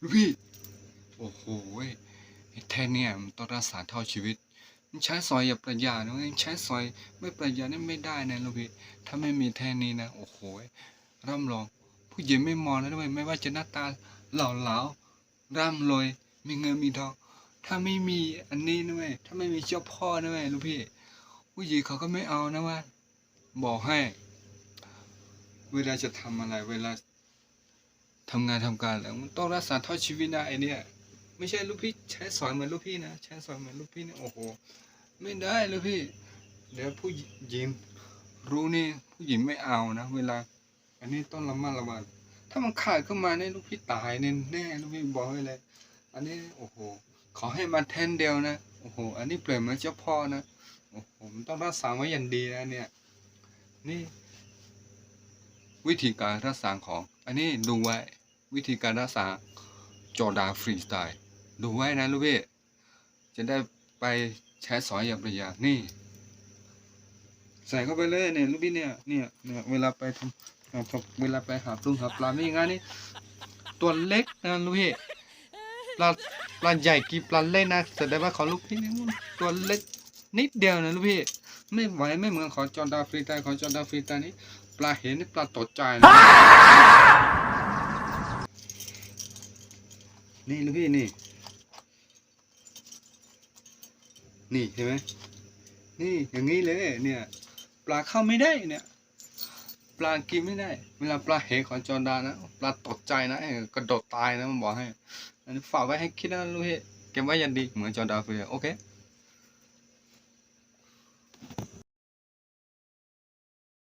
ลูกพี่ โอ้โหเว้ยแท่เนี่ยมันต้องรักษาเท่าชีวิต มันใช้ซอยอย่าประหยัดนะใช้ซอยไม่ประหยัดนี่ไม่ได้นะลูกพี่ถ้าไม่มีแท่นี้นะ โอ้โหเว้ยร่ำรอง ผู้หญิงไม่มองแล้วด้วยไม่ว่าจะหน้าตาเหล่าเหลาร่ำรวยมีเงินมีทอง ถ้าไม่มีอันนี้นะเว้ยถ้าไม่มีเจ้าพ่อนะเว้ยลูกพี่ผู้หญิงเขาก็ไม่เอานะว่าบอกให้ เวลาจะทำอะไร เวลาทำงานทำการแล้วมันต้องรักษาเท่าชีวิตนะไอเนี่ยไม่ใช่ลูกพี่ใช้สอนเหมือนลูกพี่นะใช้สอนเหมือนลูกพี่นะโอ้โหไม่ได้ลูกพี่เดี๋ยวผู้หญิงรู้นี่ผู้หญิงไม่เอานะ เวลา อันนี้ต้องระมัดระวังถ้ามันขาดขึ้นมาเนี่ยลูกพี่ตายแน่แน่ลูกพี่บอกไว้เลย อันนี้โอ้โห ขอให้มาแทนเดียวนะ โอ้โห อันนี้เปลี่ยนมือนเจ้าพ่อนะ โอ้โหมันต้องรักษาไว้อย่างดีนะเนี่ย นี่ วิธีการรักษาของ อันนี้ดูไว้ วิธีการรักษาจอดาฟรีสไตล์ ดูไว้นะลูกพี่จะได้ไปใช้สอยอย่างประหยัดนี่ ใส่เข้าไปเลยเนี่ยลูกพี่เนี่ย เนี่ย เนี่ย เวลาไปทำเวลาไปหาปลุงหาปลาไม่อย่างงั้นนี่ ตัวเล็กนะลูกพี่ ปลาปลาใหญ่กี่ปลาเล็กนะแสดงว่าของลูกพี่นี่ตัวเล็กนิดเดียวนะลูกพี่ไม่ไหวไม่เหมือนของจอร์ดาฟรีไตของจอร์ดาฟรีไตนี่ปลาเห็นนี่ปลาตกใจนะนี่ลูกพี่นี่ นี่เห็นไหมนี่อย่างนี้เลยเนี่ย ปลาเข้าไม่ได้เนี่ย ปลากินไม่ได้ เวลาปลาเห็นของจอร์ดานะปลาตกใจนะกระโดดตายนะมันบอกให้ ฝากไว้ให้คิดนะลูกเฮ้เก็บไว้อยันดีเหมือนจอร์ดาฟรีโอเค